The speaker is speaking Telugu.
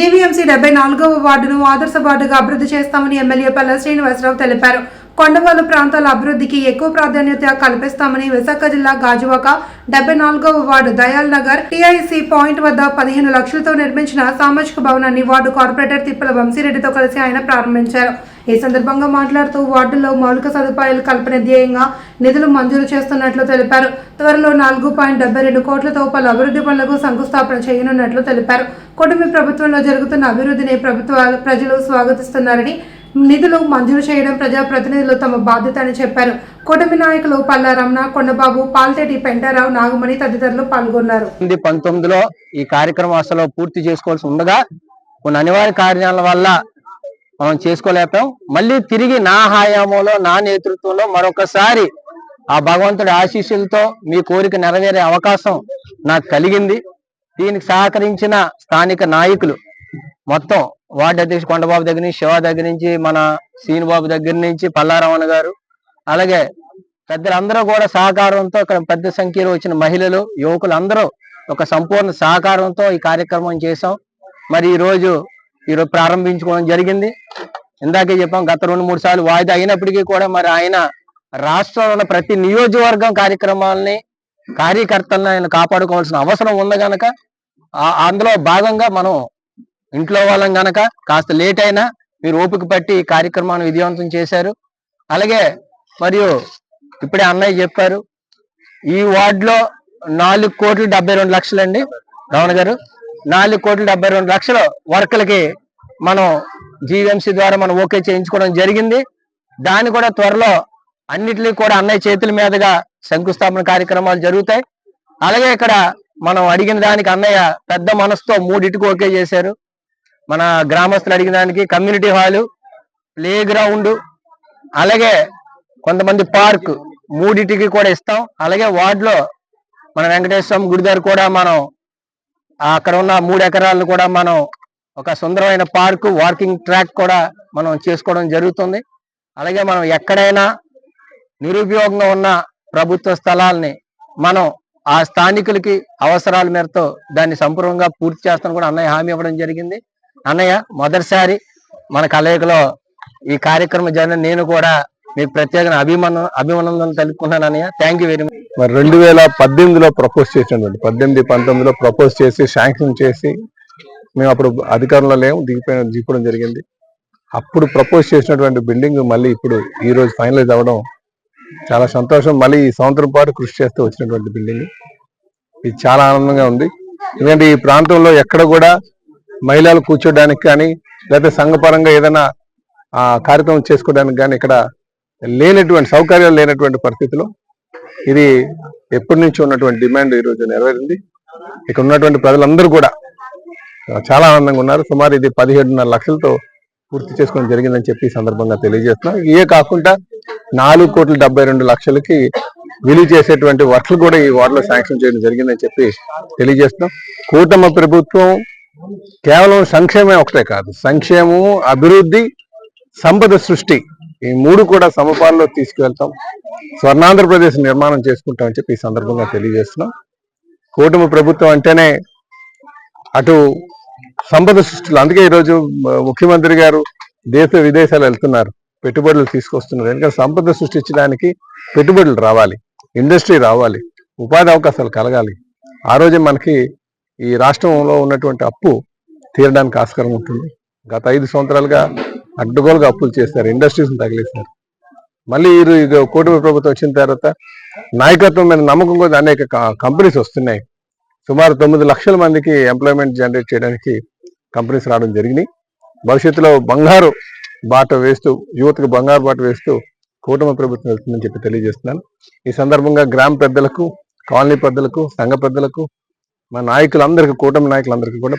జీవీఎంసీ డెబ్బై నాలుగవ వార్డును ఆదర్శ వార్డుగా అభివృద్ధి చేస్తామని ఎమ్మెల్యే పల్ల శ్రీనివాసరావు తెలిపారు. కొండవాలు ప్రాంతాల అభివృద్ధికి ఎక్కువ ప్రాధాన్యత కల్పిస్తామని విశాఖ జిల్లా గాజువాక డెబ్బై నాలుగవ ward Dayal Nagar TIC point వద్ద పదిహేను లక్షలతో నిర్మించిన సామాజిక భవనాన్ని వార్డు కార్పొరేటర్ తిప్పల వంశీరెడ్డితో కలిసి ఆయన ప్రారంభించారు. ఈ సందర్భంగా మాట్లాడుతూ వార్డులో మౌలిక సదుపాయాలు కల్పన ధ్యేయంగా నిధులు మంజూరు చేస్తున్నట్లు తెలిపారు. త్వరలో నాలుగు పాయింట్ డెబ్బై రెండు కోట్లతో పలు అభివృద్ధి పనులకు శంకుస్థాపన చేయనున్నట్లు తెలిపారు. కుటుంబ ప్రభుత్వంలో జరుగుతున్న అభివృద్ధిని ప్రభుత్వాలు ప్రజలు స్వాగతిస్తున్నారని నిధులు మంజూరు చేయడం ప్రజాప్రతినిధులు తమ బాధ్యత అని చెప్పారు. కూటమి నాయకులు పల్లా రమణ కొండబాబు పాల్తేటి పెంటారావు నాగమణి తదితరులు పాల్గొన్నారు. పంతొమ్మిదిలో ఈ కార్యక్రమం అసలు పూర్తి చేసుకోవాల్సి ఉండగా కొన్ని అనివార్య కార్యాల వల్ల మనం చేసుకోలేకపోయాం. మళ్ళీ తిరిగి నా హయాంలో నా నేతృత్వంలో మరొకసారి ఆ భగవంతుడి ఆశీస్సులతో మీ కోరిక నెరవేరే అవకాశం నాకు కలిగింది. దీనికి సహకరించిన స్థానిక నాయకులు మొత్తం వార్డు అధ్యక్షుడు కొండబాబు దగ్గర నుంచి శివ దగ్గర నుంచి మన శ్రీనుబాబు దగ్గర నుంచి పల్లారమణ గారు. అలాగే పెద్దలందరూ కూడా సహకారంతో ఇక్కడ పెద్ద సంఖ్యలో వచ్చిన మహిళలు యువకులు అందరూ ఒక సంపూర్ణ సహకారంతో ఈ కార్యక్రమం చేశాం. మరి ఈ రోజు ఈరోజు ప్రారంభించుకోవడం జరిగింది. ఇందాకే చెప్పాం గత రెండు మూడు సార్లు వాయిదా అయినప్పటికీ కూడా మరి ఆయన రాష్ట్రంలో ఉన్న ప్రతి నియోజకవర్గం కార్యక్రమాలని కార్యకర్తలను ఆయన కాపాడుకోవాల్సిన అవసరం ఉంది కనుక అందులో భాగంగా మనం ఇంట్లో వాళ్ళం గనక కాస్త లేట్ అయినా మీరు ఓపిక పట్టి ఈ కార్యక్రమాన్ని విజయవంతం చేశారు. అలాగే మరియు ఇప్పుడే అన్నయ్య చెప్పారు ఈ వార్డులో నాలుగు కోట్లు డెబ్బై రెండు లక్షలు అండి రమణ గారు. నాలుగు కోట్లు డెబ్బై రెండు లక్షలు వర్కులకి మనం జీవీఎంసీ ద్వారా మనం ఓకే చేయించుకోవడం జరిగింది. దాన్ని కూడా త్వరలో అన్నిటినీ కూడా అన్నయ్య చేతుల మీదుగా శంకుస్థాపన కార్యక్రమాలు జరుగుతాయి. అలాగే ఇక్కడ మనం అడిగిన దానికి అన్నయ్య పెద్ద మనసుతో మూడింటికి ఓకే చేశారు. మన గ్రామస్తులు అడిగిన దానికి కమ్యూనిటీ హాలు ప్లే గ్రౌండ్ అలాగే కొంతమంది పార్క్ మూడింటికి కూడా ఇస్తాం. అలాగే వార్డులో మన వెంకటేశ్వరం గుడి దగ్గర కూడా మనం అక్కడ ఉన్న మూడు ఎకరాలను కూడా మనం ఒక సుందరమైన పార్క్ వాకింగ్ ట్రాక్ కూడా మనం చేసుకోవడం జరుగుతుంది. అలాగే మనం ఎక్కడైనా నిరుపయోగంగా ఉన్న ప్రభుత్వ స్థలాల్ని మనం ఆ స్థానికులకి అవసరాల మేరతో దాన్ని సంపూర్ణంగా పూర్తి చేస్తాను కూడా అన్నయ్య హామీ ఇవ్వడం జరిగింది. అన్నయ్య మొదటిసారి మన కలయికలో ఈ కార్యక్రమం జరిగిన నేను కూడా మీకు ప్రత్యేక అభిమానం అభిమానందనలు తెలుపుకున్నాను అన్నయ్య. థ్యాంక్ యూ వెరీ మచ్ మరి రెండు వేల పద్దెనిమిదిలో ప్రపోజ్ చేసినటువంటి పద్దెనిమిది పంతొమ్మిదిలో ప్రపోజ్ చేసి శాంక్షన్ చేసి మేము అప్పుడు అధికారంలో లేము దిగిపోయిన దిగిపోవడం జరిగింది. అప్పుడు ప్రపోజ్ చేసినటువంటి బిల్డింగ్ మళ్ళీ ఇప్పుడు ఈ రోజు ఫైనలైజ్ అవ్వడం చాలా సంతోషం. మళ్ళీ ఈ సంవత్సరం పాటు కృషి చేస్తూ వచ్చినటువంటి బిల్డింగ్ ఇది చాలా ఆనందంగా ఉంది. ఎందుకంటే ఈ ప్రాంతంలో ఎక్కడ కూడా మహిళలు కూర్చోడానికి కానీ లేకపోతే సంఘపరంగా ఏదైనా ఆ కార్యక్రమం చేసుకోవడానికి కానీ ఇక్కడ లేనటువంటి సౌకర్యాలు లేనటువంటి పరిస్థితిలో ఇది ఎప్పటి నుంచి ఉన్నటువంటి డిమాండ్ ఈ రోజు నెరవేరింది. ఇక్కడ ఉన్నటువంటి ప్రజలందరూ కూడా చాలా ఆనందంగా ఉన్నారు. సుమారు ఇది పదిహేడున్నర లక్షలతో పూర్తి చేసుకోవడం జరిగిందని చెప్పి సందర్భంగా తెలియజేస్తున్నాం. ఇవే కాకుండా నాలుగు కోట్ల డెబ్బై రెండు లక్షలకి విలువ చేసేటువంటి వర్క్లు కూడా ఈ వార్డులో శాంక్షన్ చేయడం జరిగిందని చెప్పి తెలియజేస్తున్నాం. కూటమి ప్రభుత్వం కేవలం సంక్షేమం ఒకటే కాదు సంక్షేమం అభివృద్ధి సంపద సృష్టి ఈ మూడు కూడా సమపాల్లో తీసుకువెళ్తాం స్వర్ణాంధ్రప్రదేశ్ నిర్మాణం చేసుకుంటామని చెప్పి ఈ సందర్భంగా తెలియజేస్తున్నాం. కూటమి ప్రభుత్వం అంటేనే అటు సంపద సృష్టిలో అందుకే ఈరోజు ముఖ్యమంత్రి గారు దేశ విదేశాలు వెళ్తున్నారు పెట్టుబడులు తీసుకొస్తున్నారు. ఎందుకంటే సంపద సృష్టించడానికి పెట్టుబడులు రావాలి ఇండస్ట్రీ రావాలి ఉపాధి అవకాశాలు కలగాలి. ఆ రోజే మనకి ఈ రాష్ట్రంలో ఉన్నటువంటి అప్పు తీరడానికి ఆస్కారం ఉంటుంది. గత ఐదు సంవత్సరాలుగా అడ్డగోలుగా అప్పులు చేస్తారు ఇండస్ట్రీస్ తగిలేశారు. మళ్ళీ వీరు ఇది కూటమి ప్రభుత్వం వచ్చిన తర్వాత నాయకత్వం మీద నమ్మకం కూడా అనేక కంపెనీస్ వస్తున్నాయి. సుమారు తొమ్మిది లక్షల మందికి ఎంప్లాయ్మెంట్ జనరేట్ చేయడానికి కంపెనీస్ రావడం జరిగినాయి. భవిష్యత్తులో బంగారు బాట వేస్తూ యువతకు బంగారు బాట వేస్తూ కూటమి ప్రభుత్వం వెళ్తుందని చెప్పి తెలియజేస్తున్నాను. ఈ సందర్భంగా గ్రామ పెద్దలకు కాలనీ పెద్దలకు సంఘ పెద్దలకు మా నాయకులందరికీ కూటమి నాయకులందరికీ కూడా